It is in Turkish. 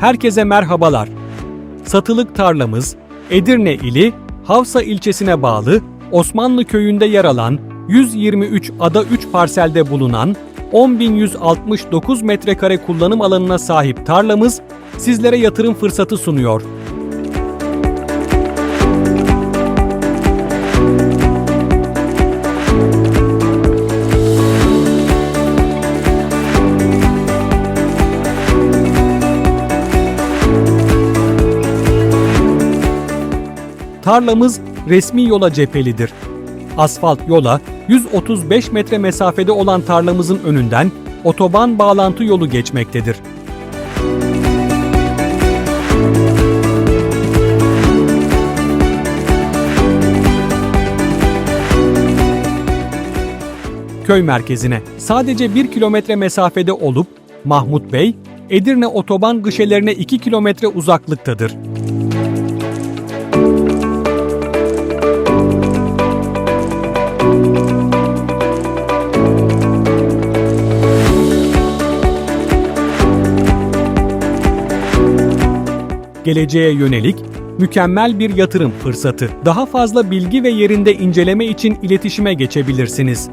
Herkese merhabalar. Satılık tarlamız Edirne ili Havsa ilçesine bağlı Osmanlı köyünde yer alan 123 ada 3 parselde bulunan 10.169 metrekare kullanım alanına sahip tarlamız sizlere yatırım fırsatı sunuyor. Tarlamız resmi yola cephelidir. Asfalt yola 135 metre mesafede olan tarlamızın önünden otoban bağlantı yolu geçmektedir. Köy merkezine sadece 1 kilometre mesafede olup Mahmut Bey, Edirne otoban gışelerine 2 kilometre uzaklıktadır. Geleceğe yönelik mükemmel bir yatırım fırsatı. Daha fazla bilgi ve yerinde inceleme için iletişime geçebilirsiniz.